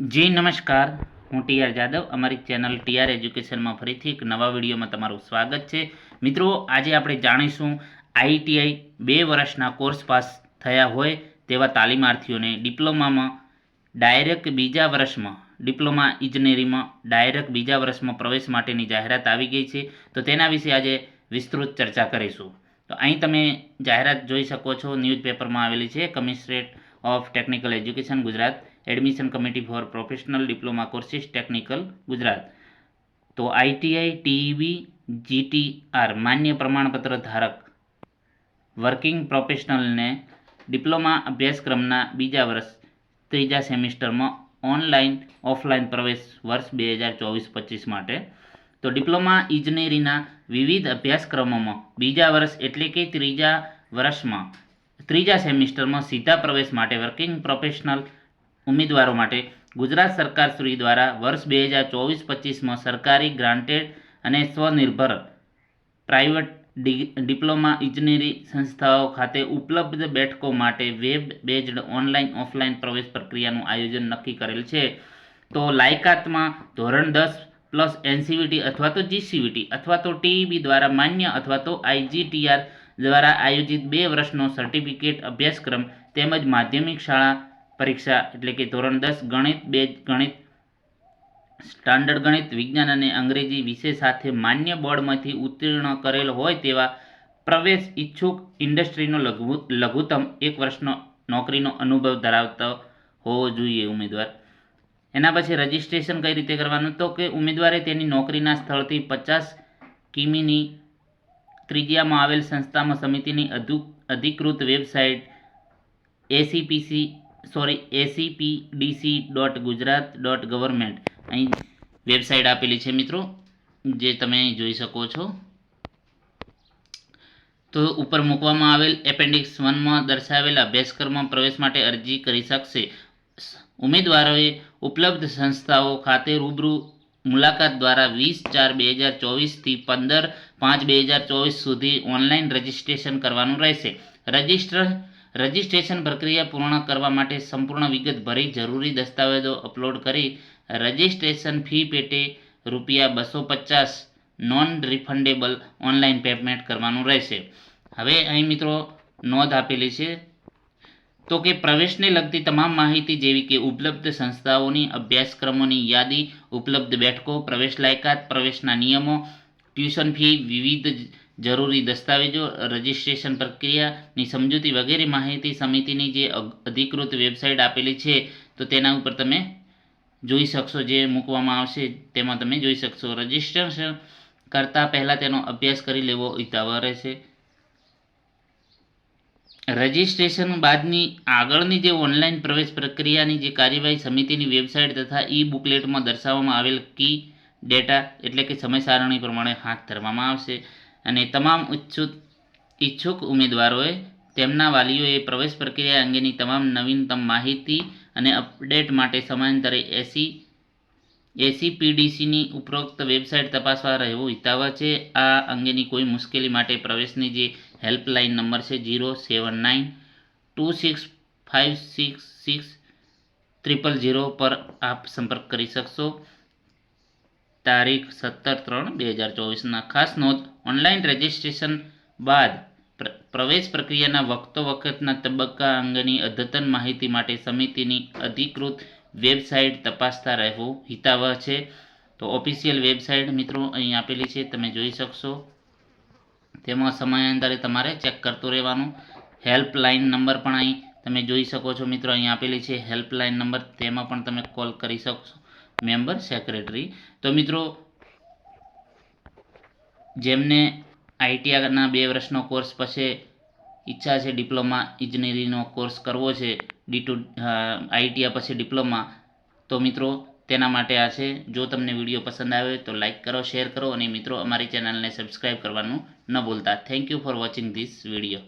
જી, નમસ્કાર. હું ટીઆર જાદવ. અમારી ચેનલ ટીઆર એજ્યુકેશનમાં ફરીથી એક નવા વિડીયોમાં તમારું સ્વાગત છે. મિત્રો, આજે આપણે જાણીશું આઈટીઆઈ બે વર્ષના કોર્સ પાસ થયા હોય તેવા તાલીમાર્થીઓને ડિપ્લોમામાં ડાયરેક્ટ બીજા વર્ષમાં, ડિપ્લોમા ઇજનેરીમાં ડાયરેક્ટ બીજા વર્ષમાં પ્રવેશ માટેની જાહેરાત આવી ગઈ છે. તો તેના વિશે આજે વિસ્તૃત ચર્ચા કરીશું. તો અહીં તમે જાહેરાત જોઈ શકો છો. ન્યૂઝપેપરમાં આવેલી છે, commissionerate of technical education Gujarat. Admission committee for professional diploma courses technical Gujarat. તો આઈટીઆઈ ટીઈબી જીટીઆર માન્ય પ્રમાણપત્ર ધારક વર્કિંગ પ્રોફેશનલને ડિપ્લોમા અભ્યાસક્રમના બીજા વર્ષ ત્રીજા સેમિસ્ટરમાં ઓનલાઈન ઓફલાઈન પ્રવેશ વર્ષ બે હજાર ચોવીસ પચીસ માટે. તો ડિપ્લોમા ઇજનેરીના વિવિધ અભ્યાસક્રમોમાં બીજા વર્ષ એટલે કે ત્રીજા વર્ષમાં, ત્રીજા સેમિસ્ટરમાં સીધા પ્રવેશ માટે વર્કિંગ પ્રોફેશનલ ઉમેદવારો માટે ગુજરાત સરકાર શ્રી દ્વારા વર્ષ બે હજાર ચોવીસ પચીસમાં સરકારી ગ્રાન્ટેડ અને સ્વનિર્ભર પ્રાઇવેટ ડિપ્લોમા ઇજનેરી સંસ્થાઓ ખાતે ઉપલબ્ધ બેઠકો માટે વેબ બેઝડ ઓનલાઈન ઓફલાઈન પ્રવેશ પ્રક્રિયાનું આયોજન નક્કી કરેલ છે. તો લાયકાતમાં ધોરણ દસ પ્લસ એનસીવીટી અથવા તો જીસીવીટી અથવા તો ટીઈબી દ્વારા માન્ય અથવા તો આઈજીટીઆર દ્વારા આયોજિત બે વર્ષનો સર્ટિફિકેટ અભ્યાસક્રમ તેમજ માધ્યમિક શાળા પરીક્ષા એટલે કે ધોરણ દસ ગણિત બે ગણિત, સ્ટાન્ડર્ડ ગણિત, વિજ્ઞાન અને અંગ્રેજી વિષય સાથે માન્ય બોર્ડમાંથી ઉત્તીર્ણ કરેલ હોય તેવા પ્રવેશ ઈચ્છુક ઇન્ડસ્ટ્રીનો લઘુ, લઘુત્તમ એક વર્ષનો નોકરીનો અનુભવ ધરાવતો હોવો જોઈએ ઉમેદવાર. એના પછી રજિસ્ટ્રેશન કઈ રીતે કરવાનું? તો કે ઉમેદવારે તેની નોકરીના સ્થળથી પચાસ કિમીની ત્રિજ્યામાં આવેલ સંસ્થામાં સમિતિની અધિકૃત website ACPC sorry ACPDC dot Gujarat dot government અહીં વેબસાઇટ આપેલી છે મિત્રો, જે તમે જોઈ શકો છો. તો ઉપર મૂકવામાં આવેલ એપેન્ડિક્સ વનમાં દર્શાવેલ અભ્યાસક્રમમાં પ્રવેશ માટે અરજી કરી શકશે. ઉમેદવારોએ ઉપલબ્ધ સંસ્થાઓ ખાતે રૂબરૂ મુલાકાત દ્વારા વીસ ચાર બે હજાર ચોવીસથી પંદર પાંચ બે હજાર ચોવીસ સુધી ઓનલાઈન રજિસ્ટ્રેશન કરવાનું રહેશે. રજિસ્ટર રજિસ્ટ્રેશન પ્રક્રિયા પૂર્ણ કરવા માટે સંપૂર્ણ વિગત ભરી જરૂરી દસ્તાવેજો અપલોડ કરી રજિસ્ટ્રેશન ફી પેટે રૂપિયા બસો પચાસ નોન રિફંડેબલ ઓનલાઈન પેમેન્ટ કરવાનું રહેશે. હવે અહીં મિત્રો નોંધ આપેલી છે. તો કે પ્રવેશને લગતી તમામ માહિતી જેવી કે ઉપલબ્ધ સંસ્થાઓની અભ્યાસક્રમોની યાદી, ઉપલબ્ધ બેઠકો, પ્રવેશ લાયકાત, પ્રવેશના નિયમો, ટ્યુશન ફી, વિવિધ જરૂરી દસ્તાવેજો, રજિસ્ટ્રેશન પ્રક્રિયાની સમજૂતી વગેરે માહિતી સમિતિની જે અધિકૃત વેબસાઇટ આપેલી છે, તો તેના ઉપર તમે જોઈ શકશો જે મૂકવામાં આવશે, તેમાં તમે જોઈ શકશો. રજિસ્ટ્રેશન કરતાં પહેલાં તેનો અભ્યાસ કરી લેવો હિતાવહ રહેશે. રજિસ્ટ્રેશન બાદની આગળની જે ઓનલાઈન પ્રવેશ પ્રક્રિયાની જે કાર્યવાહી સમિતિની વેબસાઇટ તથા ઈ બુકલેટમાં દર્શાવવામાં આવેલ કી ડેટા એટલે કે સમય સારણી પ્રમાણે હાથ ધરવામાં આવશે. અને તમામ ઉચ્છુક ઈચ્છુક ઉમેદવારોએ તેમના વાલીઓએ પ્રવેશ પ્રક્રિયા અંગેની તમામ નવીનતમ માહિતી અને અપડેટ માટે સમયાંતરે એસી એસીપીડીસીની ઉપરોક્ત વેબસાઇટ તપાસવા રહેવું હિતાવહ છે. આ અંગેની કોઈ મુશ્કેલી માટે પ્રવેશની જે હેલ્પલાઇન નંબર છે zero seven nine two six five six six triple zero પર આપ સંપર્ક કરી શકશો. તારીખ સત્તર ત્રણ બે હજાર ચોવીસના. ખાસ નોંધ, ઓનલાઈન રજિસ્ટ્રેશન બાદ પ્ર- પ્રવેશ પ્રક્રિયાના વખતો વખતના તબક્કા અંગેની અદ્યતન માહિતી માટે સમિતિની અધિકૃત વેબસાઇટ તપાસતા રહેવું હિતાવહ છે. તો ઓફિશિયલ વેબસાઇટ મિત્રો અહીં આપેલી છે, તમે જોઈ શકશો. તેમાં સમયાંતરે તમારે ચેક કરતું રહેવાનું. હેલ્પલાઇન નંબર પણ અહીં તમે જોઈ શકો છો મિત્રો, અહીં આપેલી છે હેલ્પલાઇન નંબર. તેમાં પણ તમે કોલ કરી શકશો. Member, secretary. તો મિત્રો, જેમને આઈટીઆરના બે વર્ષનો કોર્સ પછી ઈચ્છા છે ડિપ્લોમા, ઇજનેરીનો કોર્સ કરવો છે, ડી ટુ આઈટીઆ પછી ડિપ્લોમા, તો મિત્રો, તેના માટે આ છે. જો તમને વીડિયો પસંદ આવે તો લાઇક કરો, શેર કરો અને મિત્રો, અમારી ચેનલને સબસ્ક્રાઈબ કરવાનું ન ભૂલતા. Thank you for watching this video.